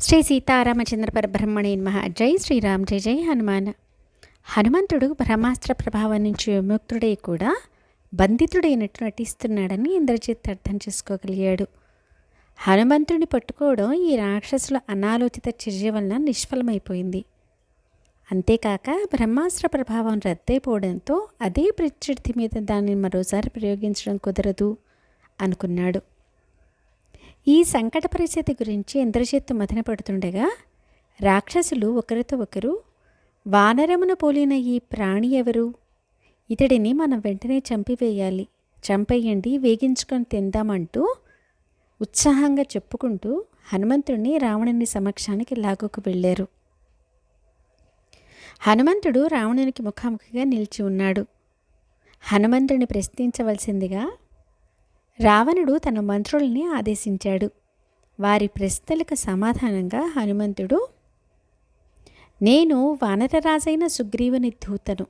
శ్రీ సీతారామచంద్ర పరబ్రహ్మణే మహా జై శ్రీరామ్ జై జై హనుమాన్. హనుమంతుడు బ్రహ్మాస్త్ర ప్రభావం నుంచి విముక్తుడై కూడా బంధితుడైనట్టు నటిస్తున్నాడని ఇంద్రజిత్ అర్థం చేసుకోగలిగాడు. హనుమంతుడిని పట్టుకోవడం ఈ రాక్షసుల అనాలోచిత చర్య వలన నిష్ఫలమైపోయింది. అంతేకాక బ్రహ్మాస్త్ర ప్రభావం రద్దయిపోవడంతో అదే ప్రత్యర్థి మీద దాన్ని మరోసారి ప్రయోగించడం కుదరదు అనుకున్నాడు. ఈ సంకట పరిస్థితి గురించి ఇంద్రజిత్తు మదన పడుతుండగా రాక్షసులు ఒకరితో ఒకరు వానరమును పోలిన ఈ ప్రాణి ఎవరు? ఇతడిని మనం వెంటనే చంపివేయాలి. చంపేయండి వేగించుకొని తిందామంటూ ఉత్సాహంగా చెప్పుకుంటూ హనుమంతుడిని రావణుని సమక్షానికి లాగుకు వెళ్ళారు. హనుమంతుడు రావణునికి ముఖాముఖిగా నిలిచి ఉన్నాడు. హనుమంతుడిని ప్రశ్నించవలసిందిగా రావణుడు తన మంత్రుల్ని ఆదేశించాడు. వారి ప్రశ్నలకు సమాధానంగా హనుమంతుడు నేను వానరరాజైన సుగ్రీవుని దూతను.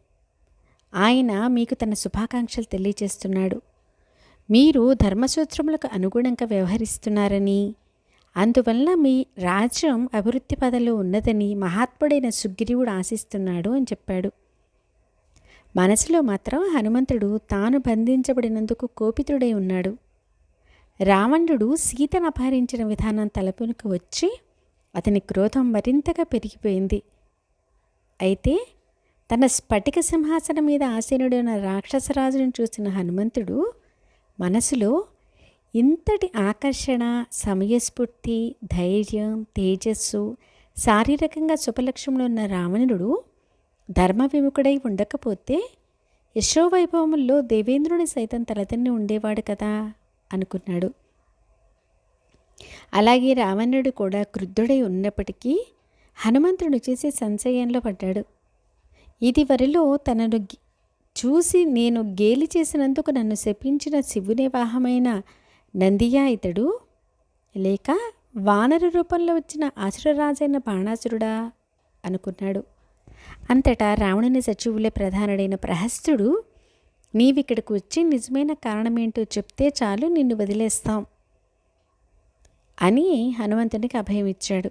ఆయన మీకు తన శుభాకాంక్షలు తెలియజేస్తున్నాడు. మీరు ధర్మసూత్రములకు అనుగుణంగా వ్యవహరిస్తున్నారని అందువల్ల మీ రాజ్యం అభివృద్ధి పదలో ఉన్నదని మహాత్ముడైన సుగ్రీవుడు ఆశిస్తున్నాడు అని చెప్పాడు. మనసులో మాత్రం హనుమంతుడు తాను బంధించబడినందుకు కోపితుడై ఉన్నాడు. రావణుడు సీతను అపహరించిన విధానం తలపునకు వచ్చి అతని క్రోధం మరింతగా పెరిగిపోయింది. అయితే తన స్ఫటిక సింహాసనం మీద ఆసీనుడైన రాక్షసరాజును చూసిన హనుమంతుడు మనసులో ఇంతటి ఆకర్షణ సమయస్ఫూర్తి ధైర్యం తేజస్సు శారీరకంగా శుభలక్ష్యంలో ఉన్న రావణుడు ధర్మ విముఖుడై ఉండకపోతే యశోవైభవముల్లో దేవేంద్రుని సైతం తలతన్ని ఉండేవాడు కదా అనుకున్నాడు. అలాగే రావణుడు కూడా క్రుద్ధుడై ఉన్నప్పటికీ హనుమంతుడు చేసే సంశయంలో పడ్డాడు. ఇది వరిలో తనను చూసి నేను గేలి చేసినందుకు నన్ను శపించిన శివుని వాహమైన నందియా ఇతడు లేక వానర రూపంలో వచ్చిన అసురరాజైన బాణాసురుడా అనుకున్నాడు. అంతటా రావణుని సచివులే ప్రధానుడైన ప్రహస్తుడు నీవిక్కడికి వచ్చి నిజమైన కారణమేంటో చెప్తే చాలు నిన్ను వదిలేస్తాం అని హనుమంతునికి అభయం ఇచ్చాడు.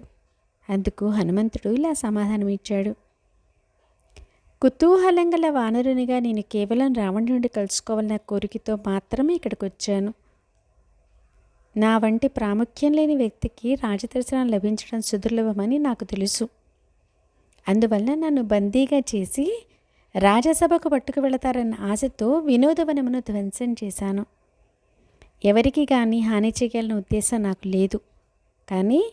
అందుకు హనుమంతుడు ఇలా సమాధానం ఇచ్చాడు. కుతూహలం గల వానరునిగా నేను కేవలం రావణుడిని కలుసుకోవాలన్న కోరికతో మాత్రమే ఇక్కడికి వచ్చాను. నా వంటి ప్రాముఖ్యం లేని వ్యక్తికి రాజదర్శనం లభించడం సుదుర్లభమని నాకు తెలుసు. అందువల్ల నన్ను బందీగా చేసి రాజసభకు పట్టుకు వెళతారన్న ఆశతో వినోదవనమును ధ్వంసం చేశాను. ఎవరికి కానీ హాని చేయాలన్న ఉద్దేశం నాకు లేదు. కానీ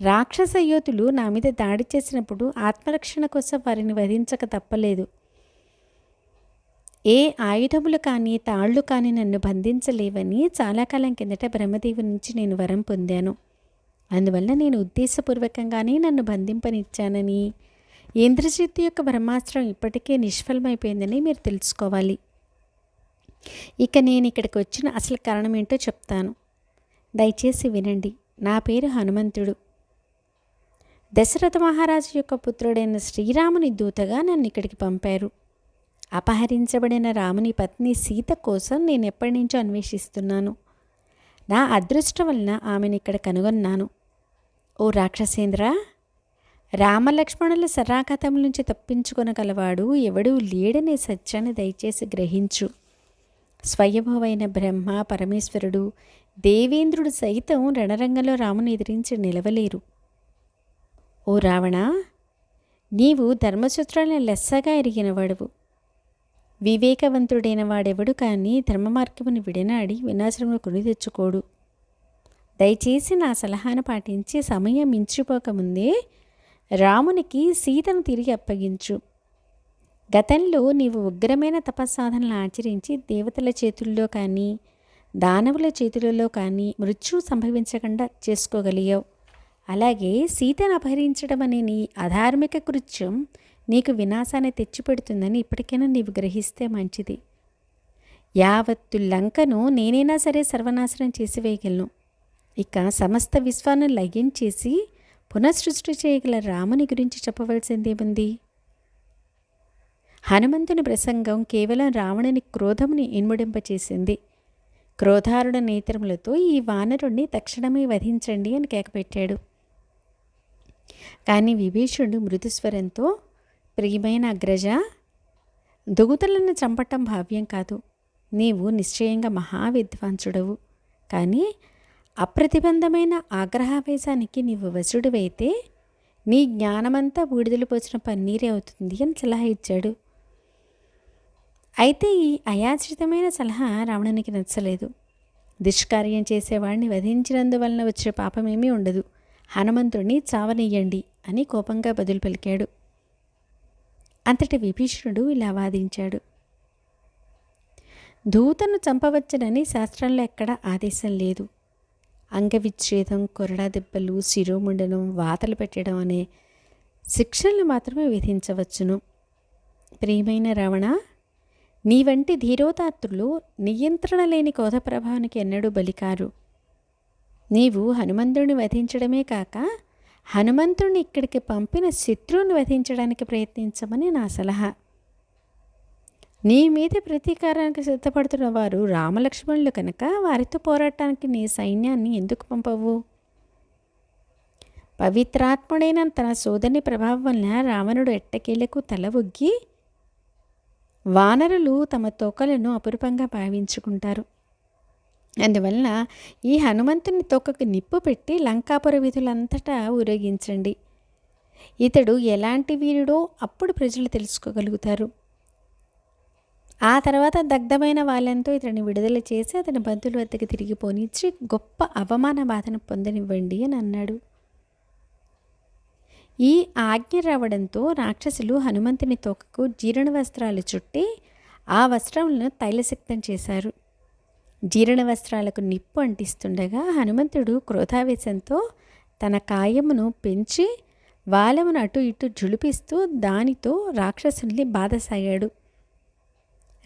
రాక్షస యోధులు నా మీద దాడి చేసినప్పుడు ఆత్మరక్షణ కోసం వారిని వధించక తప్పలేదు. ఏ ఆయుధములు కానీ తాళ్ళు కానీ నన్ను బంధించలేవని చాలా కాలం కిందట బ్రహ్మదేవి నుంచి నేను వరం పొందాను. అందువల్ల నేను ఉద్దేశపూర్వకంగానే నన్ను బంధింపనిచ్చానని ఇంద్రజిత్ యొక్క బ్రహ్మాస్త్రం ఇప్పటికే నిష్ఫలమైపోయిందని మీరు తెలుసుకోవాలి. ఇక నేను ఇక్కడికి వచ్చిన అసలు కారణం ఏంటో చెప్తాను. దయచేసి వినండి. నా పేరు హనుమంతుడు. దశరథ మహారాజు యొక్క పుత్రుడైన శ్రీరాముని దూతగా నన్ను ఇక్కడికి పంపారు. అపహరించబడిన రాముని పత్ని సీత కోసం నేను ఎప్పటి నుంచో అన్వేషిస్తున్నాను. నా అదృష్టం వలన ఆమెను ఇక్కడ కనుగొన్నాను. ఓ రాక్షసేంద్ర రామలక్ష్మణుల సరాఘతం నుంచి తప్పించుకొనగలవాడు ఎవడూ లేడనే సత్యాన్ని దయచేసి గ్రహించు. స్వయంభవైన బ్రహ్మ పరమేశ్వరుడు దేవేంద్రుడు సైతం రణరంగంలో రాముని ఎదిరించి నిలవలేరు. ఓ రావణ నీవు ధర్మసూత్రాలను లెస్సగా ఎరిగినవాడువు. వివేకవంతుడైన వాడెవడు కానీ ధర్మ మార్గమును విడనాడి వినాశనము కొని తెచ్చుకోడు. దయచేసి నా సలహాను పాటించి సమయం మించిపోకముందే రామునికి సీతను తిరిగి అప్పగించు. గతంలో నీవు ఉగ్రమైన తపస్సాధనలు ఆచరించి దేవతల చేతుల్లో కానీ దానవుల చేతులలో కానీ మృత్యు సంభవించకుండా చేసుకోగలిగావు. అలాగే సీతను అపహరించడం అనే నీ అధార్మిక కృత్యం నీకు వినాశాన్ని తెచ్చిపెడుతుందని ఇప్పటికైనా నీవు గ్రహిస్తే మంచిది. యావత్తు లంకను నేనైనా సరే సర్వనాశనం చేసి వేయగలను ఇక సమస్త విశ్వాన్ని లయం చేసి పునఃసృష్టి చేయగల రాముని గురించి చెప్పవలసిందేముంది? హనుమంతుని ప్రసంగం కేవలం రావణుని క్రోధముని ఇన్ముడింపచేసింది. క్రోధారుడ నేత్రములతో ఈ వానరుణ్ణి తక్షణమే వధించండి అని కేకపెట్టాడు. కానీ విభీషణుడు మృదుస్వరంతో ప్రియమైన అగ్రజ దుగుతలను చంపటం భావ్యం కాదు. నీవు నిశ్చయంగా మహావిద్వాంసుడవు. కానీ అప్రతిబంధమైన ఆగ్రహావేశానికి నీవు వసుడివైతే నీ జ్ఞానమంతా బూడిదలు పోసిన పన్నీరే అవుతుంది అని సలహా ఇచ్చాడు. అయితే ఈ అయాచితమైన సలహా రావణునికి నచ్చలేదు. దుష్కార్యం చేసేవాడిని వధించినందువలన వచ్చే పాపమేమీ ఉండదు. హనుమంతుడిని చావనీయండి అని కోపంగా బదులు పలికాడు. అంతటి విభీషణుడు ఇలా వాదించాడు. దూతను చంపవచ్చునని శాస్త్రంలో ఎక్కడ ఆదేశం లేదు. అంగవిచ్ఛేదం కొరడా దెబ్బలు శిరోముండనం వాతలు పెట్టడం అనే శిక్షలు మాత్రమే విధించవచ్చును. ప్రియమైన రావణ నీ వంటి ధీరోదాత్తులు నియంత్రణ లేని కోధ ప్రభావానికి ఎన్నడూ బలికారు. నీవు హనుమంతుడిని వధించడమే కాక హనుమంతుడిని ఇక్కడికి పంపిన శత్రువుని వధించడానికి ప్రయత్నించమని నా సలహా. నీ మీద ప్రతీకారానికి సిద్ధపడుతున్న వారు రామలక్ష్మణులు కనుక వారితో పోరాటానికి నీ సైన్యాన్ని ఎందుకు పంపవు? పవిత్రాత్ముడైన తన సోదరుని ప్రభావం వలన రావణుడు ఎట్టకేలకు తల ఒగ్గి వానరులు తమ తోకలను అపురూపంగా భావించుకుంటారు. అందువలన ఈ హనుమంతుని తోకకు నిప్పు పెట్టి లంకాపుర విధులంతటా ఊరేగించండి. ఇతడు ఎలాంటి వీరుడో అప్పుడు ప్రజలు తెలుసుకోగలుగుతారు. ఆ తర్వాత దగ్ధమైన వాళ్ళంతో ఇతడిని విడుదల చేసి అతని బంధువుల వద్దకు తిరిగి పోనిచ్చి గొప్ప అవమాన బాధను పొందనివ్వండి అని అన్నాడు. ఈ ఆజ్ఞ రావడంతో రాక్షసులు హనుమంతుని తోకకు జీర్ణ వస్త్రాలు చుట్టి ఆ వస్త్రములను తైలసిక్తం చేశారు. జీర్ణ వస్త్రాలకు నిప్పు అంటిస్తుండగా హనుమంతుడు క్రోధావేశంతో తన కాయమును పెంచి వాలమును అటు ఇటు జులిపిస్తూ దానితో రాక్షసుల్ని బాధసాగాడు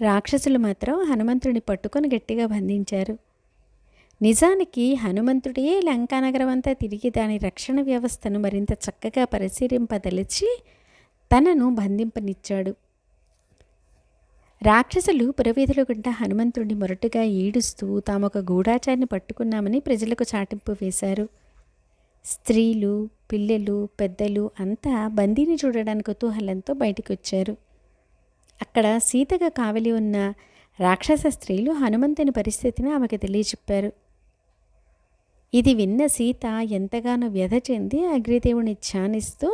రాక్షసులు మాత్రం హనుమంతుడిని పట్టుకొని గట్టిగా బంధించారు. నిజానికి హనుమంతుడే లంకానగరం అంతా తిరిగి దాని రక్షణ వ్యవస్థను మరింత చక్కగా పరిశీలింపదలిచి తనను బంధింపనిచ్చాడు. రాక్షసులు పురవీధుల గుండా హనుమంతుడిని మొరటుగా ఈడుస్తూ తామొక గూఢాచారిని పట్టుకున్నామని ప్రజలకు చాటింపు వేశారు. స్త్రీలు పిల్లలు పెద్దలు అంతా బందీని చూడడానికి కుతూహలంతో బయటికి వచ్చారు అక్కడ సీతగా కావలి ఉన్న రాక్షస స్త్రీలు హనుమంతుని పరిస్థితిని ఆమెకు తెలియచెప్పారు. ఇది విన్న సీత ఎంతగానో వ్యధ చెంది అగ్నిదేవుని ధ్యానిస్తూ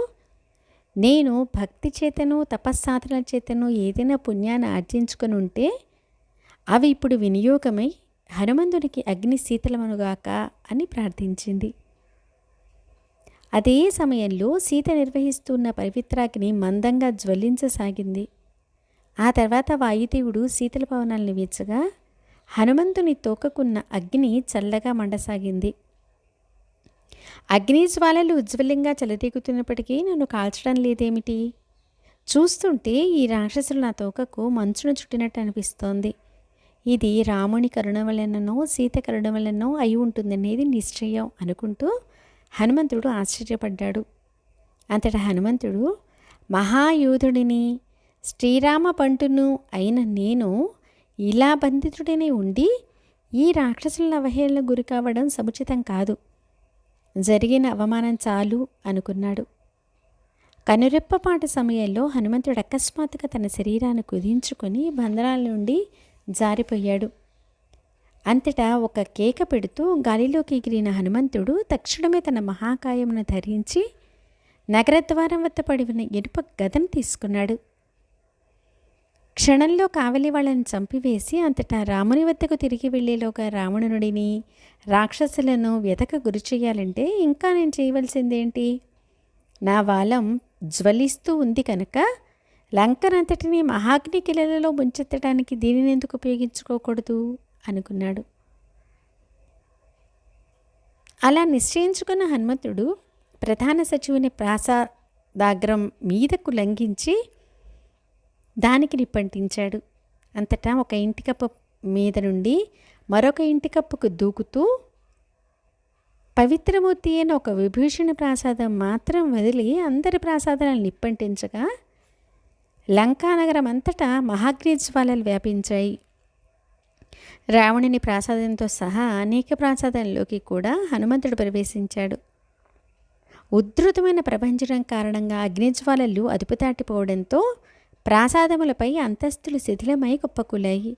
నేను భక్తి చేతను తపస్సాధన చేతను ఏదైనా పుణ్యాన్ని ఆర్జించుకొని ఉంటే అవి ఇప్పుడు వినియోగమై హనుమంతునికి అగ్ని శీతలమనుగాక అని ప్రార్థించింది. అదే సమయంలో సీత నిర్వహిస్తున్న పవిత్రాగ్ని మందంగా జ్వలించసాగింది. ఆ తర్వాత వాయుదేవుడు శీతల పవనాల్ని వీచగా హనుమంతుని తోకకున్న అగ్ని చల్లగా మండసాగింది. అగ్ని జ్వాలలు ఉజ్వలంగా చెలరేగుతున్నప్పటికీ నన్ను కాల్చడం లేదేమిటి? చూస్తుంటే ఈ రాక్షసులు నా తోకకు మంచును చుట్టినట్టు అనిపిస్తోంది. ఇది రాముని కరుణ వలననో సీత కరుణ వలనో అయి ఉంటుందనేది నిశ్చయం అనుకుంటూ హనుమంతుడు ఆశ్చర్యపడ్డాడు. అంతటా హనుమంతుడు మహాయోధుడిని శ్రీరామ పంటును అయిన నేను ఇలా బంధితుడనే ఉండి ఈ రాక్షసుల అవహేళన గురి కావడం సముచితం కాదు. జరిగిన అవమానం చాలు అనుకున్నాడు. కనురెప్పపాటు సమయంలో హనుమంతుడు అకస్మాత్తుగా తన శరీరాన్ని కుదించుకొని బంధనాల నుండి జారిపోయాడు. అంతటా ఒక కేక పెడుతూ గాలిలోకి ఎగిరిన హనుమంతుడు తక్షణమే తన మహాకాయమును ధరించి నగరద్వారం వద్ద పడి ఉన్న ఇనుప గదను తీసుకున్నాడు. క్షణంలో కావలి వాళ్ళని చంపివేసి అంతటా రాముని వద్దకు తిరిగి వెళ్ళేలోగా రావణునుడిని రాక్షసులను వెతక గురి చేయాలంటే ఇంకా నేను చేయవలసిందేంటి? నా వాలం జ్వలిస్తూ ఉంది కనుక లంకనంతటిని మహాగ్ని కిలలలో ముంచెత్తడానికి దీనిని ఎందుకు ఉపయోగించుకోకూడదు? అనుకున్నాడు. అలా నిశ్చయించుకున్న హనుమంతుడు ప్రధాన సచివుని ప్రాసాదాగ్రం మీదకు లంఘించి దానికి నిప్పంటించాడు. అంతటా ఒక ఇంటికప్పు మీద నుండి మరొక ఇంటికప్పుకు దూకుతూ పవిత్రమూర్తి అయిన ఒక విభూషణ ప్రాసాదం మాత్రం వదిలి అందరి ప్రాసాదాలను నిప్పంటించగా లంకానగరం అంతటా మహాగ్రీజ్వాలలు వ్యాపించాయి. రావణుని ప్రాసాదంతో సహా అనేక ప్రాసాదంలోకి కూడా హనుమంతుడు ప్రవేశించాడు. ఉద్ధృతమైన ప్రపంచడం కారణంగా అగ్నిజ్వాలలు అదుపు దాటిపోవడంతో ప్రాసాదములపై అంతస్తులు శిథిలమై కుప్పకూలాయి.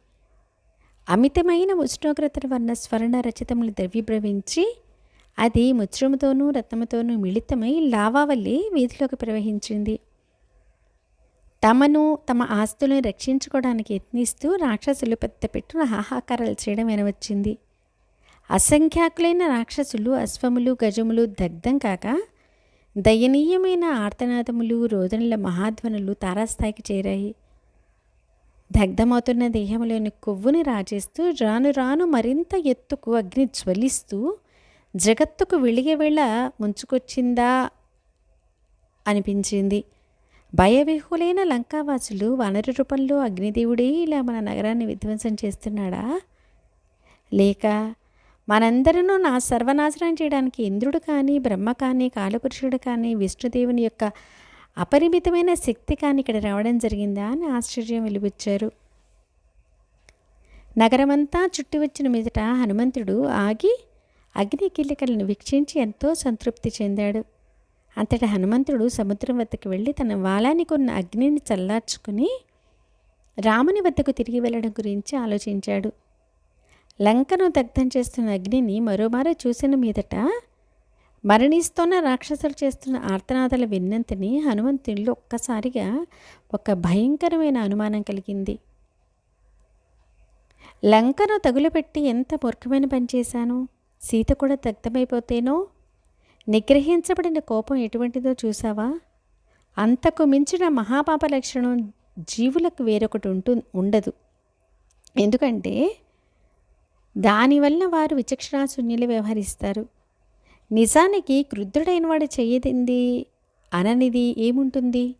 అమితమైన ఉష్ణోగ్రత వర్ణ స్వర్ణ రచితములు ద్రవ్యభ్రవించి అది ముచ్రముతోనూ రత్నముతోనూ మిళితమై లావావల్లి వీధిలోకి ప్రవహించింది. తమను తమ ఆస్తులను రక్షించుకోవడానికి యత్నిస్తూ రాక్షసులు పెద్ద పెట్టున హాహాకారాలు చేయడం వినవచ్చింది. అసంఖ్యాకులైన రాక్షసులు అశ్వములు గజములు దగ్ధం కాక దయనీయమైన ఆర్తనాదములు రోదనల మహాధ్వనులు తారాస్థాయికి చేరాయి. దగ్ధమవుతున్న దేహంలోని కొవ్వుని రాజేస్తూ రాను రాను మరింత ఎత్తుకు అగ్ని జ్వలిస్తూ జగత్తుకు వెలిగే వేళ ముంచుకొచ్చిందా అనిపించింది. భయవిహులైన లంకావాసులు వనరు రూపంలో అగ్నిదేవుడే ఇలా మన నగరాన్ని విధ్వంసం చేస్తున్నాడా? లేక మనందరూ నా సర్వనాశనం చేయడానికి ఇంద్రుడు కానీ బ్రహ్మ కానీ కాలపురుషుడు కానీ విష్ణుదేవుని యొక్క అపరిమితమైన శక్తి కానీ ఇక్కడ రావడం జరిగిందా అని ఆశ్చర్యం వెలుబుచ్చారు నగరమంతా చుట్టి వచ్చిన మీదట హనుమంతుడు ఆగి అగ్ని కిలికలను వీక్షించి ఎంతో సంతృప్తి చెందాడు. అంతటా హనుమంతుడు సముద్రం వద్దకు వెళ్ళి తన వాలానికి ఉన్న అగ్నిని చల్లార్చుకుని రాముని వద్దకు తిరిగి వెళ్ళడం గురించి ఆలోచించాడు. లంకను దగ్ధం చేస్తున్న అగ్నిని మరోమారు చూసిన మీదట మరణిస్తున్న రాక్షసులు చేస్తున్న ఆర్తనాదాల విన్నంతని హనుమంతుడిలో ఒక్కసారిగా ఒక భయంకరమైన అనుమానం కలిగింది. లంకను తగులుపెట్టి ఎంత మూర్ఖమైన పని చేశాను? సీత కూడా దగ్ధమైపోతేనో? నిగ్రహించబడిన కోపం ఎటువంటిదో చూసావా అంతకు మించిన మహాపాప లక్షణం జీవులకు వేరొకటి ఉంటు ఉండదు. ఎందుకంటే దానివల్ల వారు విచక్షణాశూన్యులు వ్యవహరిస్తారు. నిజానికి క్రుద్ధుడైన వాడు చేయదింది అననిది ఏముంటుంది?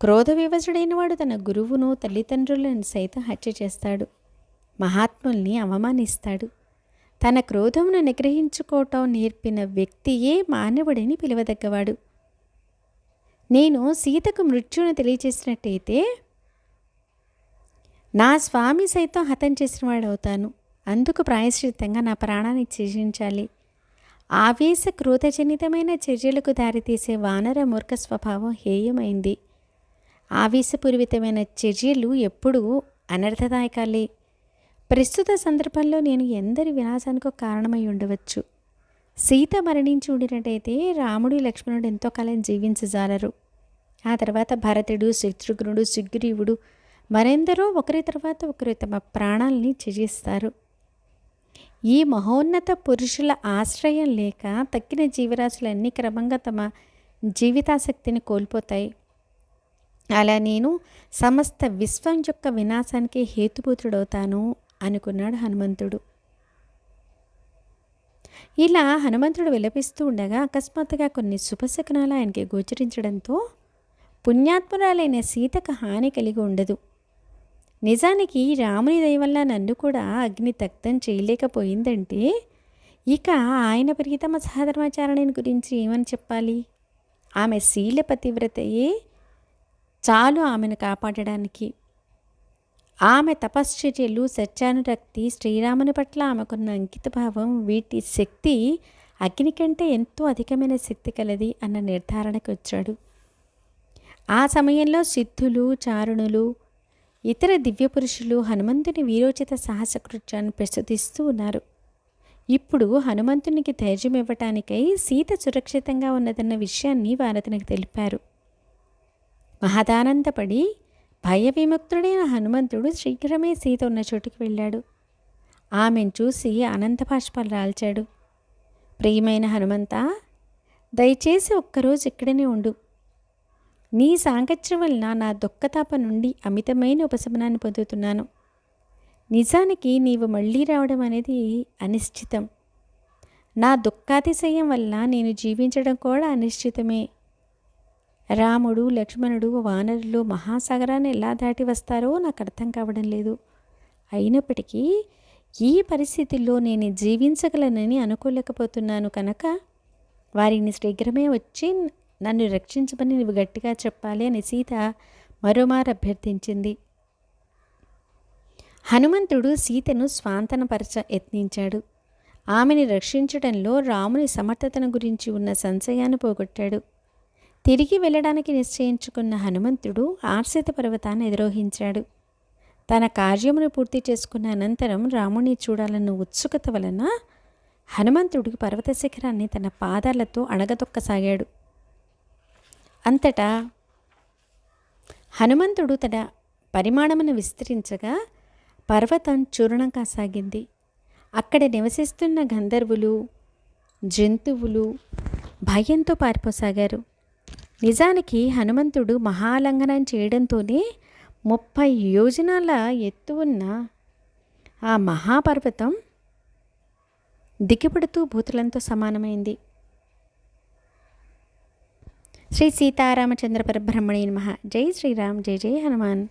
క్రోధ వివసుడైన వాడు తన గురువును తల్లిదండ్రులను సైతం హత్య చేస్తాడు. మహాత్ముల్ని అవమానిస్తాడు. తన క్రోధమును నిగ్రహించుకోవటం నేర్పిన వ్యక్తియే మానవుడిని పిలువదగ్గవాడు. నేను సీతకు మృత్యువును తెలియచేసినట్టయితే నా స్వామి సైతం హతం చేసిన వాడవుతాను అందుకు ప్రాయశ్చిత్తంగా నా ప్రాణాన్ని త్యజించాలి. ఆవేశ క్రోధజనితమైన చర్యలకు దారితీసే వానర మూర్ఖ స్వభావం హేయమైంది. ఆవేశపూరితమైన చర్యలు ఎప్పుడూ అనర్థదాయకాలే. ప్రస్తుత సందర్భంలో నేను ఎందరి వినాశానికో కారణమై ఉండవచ్చు. సీత మరణించి ఉండినట్టయితే రాముడు లక్ష్మణుడు ఎంతో కాలం జీవించజాలరు. ఆ తర్వాత భరతుడు శత్రుఘ్నుడు సుగ్రీవుడు మరెందరో ఒకరి తర్వాత ఒకరు తమ ప్రాణాలని త్యజిస్తారు. ఈ మహోన్నత పురుషుల ఆశ్రయం లేక తక్కిన జీవరాశులన్నీ క్రమంగా తమ జీవితాసక్తిని కోల్పోతాయి. అలా నేను సమస్త విశ్వం యొక్క వినాశానికి హేతుభూతుడవుతాను అనుకున్నాడు హనుమంతుడు. ఇలా హనుమంతుడు విలపిస్తూ ఉండగా అకస్మాత్తుగా కొన్ని శుభశకనాలు ఆయనకి గోచరించడంతో పుణ్యాత్మురాలైన సీతకు హాని కలిగి ఉండదు. నిజానికి రాముని దయ వల్ల నన్ను కూడా అగ్ని దగ్ధం చేయలేకపోయిందంటే ఇక ఆయన ప్రియతమ సహధర్మాచారణని గురించి ఏమని చెప్పాలి? ఆమె శీల పతివ్రతయే చాలు ఆమెను కాపాడడానికి. ఆమె తపశ్చర్యలు సత్యానురక్తి శ్రీరాముని పట్ల ఆమెకున్న అంకితభావం వీటి శక్తి అగ్ని కంటే ఎంతో అధికమైన శక్తి కలది అన్న నిర్ధారణకు వచ్చాడు. ఆ సమయంలో సిద్ధులు చారుణులు ఇతర దివ్యపురుషులు హనుమంతుని వీరోచిత సాహస కృత్యాన్ని ప్రస్తుతిస్తూ ఉన్నారు. ఇప్పుడు హనుమంతునికి ధైర్యం ఇవ్వటానికై సీత సురక్షితంగా ఉన్నదన్న విషయాన్ని వారతనికి తెలిపారు. మహదానందపడి భయ విముక్తుడైన హనుమంతుడు శీఘ్రమే సీత ఉన్న చోటుకి వెళ్ళాడు. ఆమెను చూసి అనంత బాష్పాలు రాల్చాడు. ప్రియమైన హనుమంత దయచేసి ఒక్కరోజు ఇక్కడనే ఉండు. నీ సాంగత్యం వలన నా దుఃఖతాప నుండి అమితమైన ఉపశమనాన్ని పొందుతున్నాను. నిజానికి నీవు మళ్ళీ రావడం అనేది అనిశ్చితం. నా దుఃఖాతిశయం వల్ల నేను జీవించడం కూడా అనిశ్చితమే. రాముడు లక్ష్మణుడు వానరులు మహాసాగరాన్ని ఎలా దాటి వస్తారో నాకు అర్థం కావడం లేదు. అయినప్పటికీ ఈ పరిస్థితుల్లో నేను జీవించగలనని అనుకోలేకపోతున్నాను కనుక వారిని శీఘ్రమే వచ్చి నన్ను రక్షించమని నువ్వు గట్టిగా చెప్పాలి అని సీత మరోమారు అభ్యర్థించింది. హనుమంతుడు సీతను స్వాంతనపరచ యత్నించాడు. ఆమెని రక్షించడంలో రాముని సమర్థతను గురించి ఉన్న సంశయాన్ని పోగొట్టాడు. తిరిగి వెళ్ళడానికి నిశ్చయించుకున్న హనుమంతుడు ఆర్సిత పర్వతాన్ని ఎదురోహించాడు. తన కార్యమును పూర్తి చేసుకున్న అనంతరం రాముని చూడాలన్న ఉత్సుకత వలన హనుమంతుడు పర్వత శిఖరాన్ని తన పాదాలతో అణగతొక్కసాగాడు అంతటా హనుమంతుడు తన పరిమాణమును విస్తరించగా పర్వతం చూర్ణం కాసాగింది అక్కడ నివసిస్తున్న గంధర్వులు జంతువులు భయంతో పారిపోసాగారు. నిజానికి హనుమంతుడు మహాలంఘనం చేయడంతోనే ముప్పై యోజనాల ఎత్తు ఉన్న ఆ మహాపర్వతం దిగిపడుతూ భూతులంతో సమానమైంది. శ్రీ సీతారామచంద్ర పరబ్రహ్మణి నమ. జై శ్రీరామ్ జై జై హనుమాన్.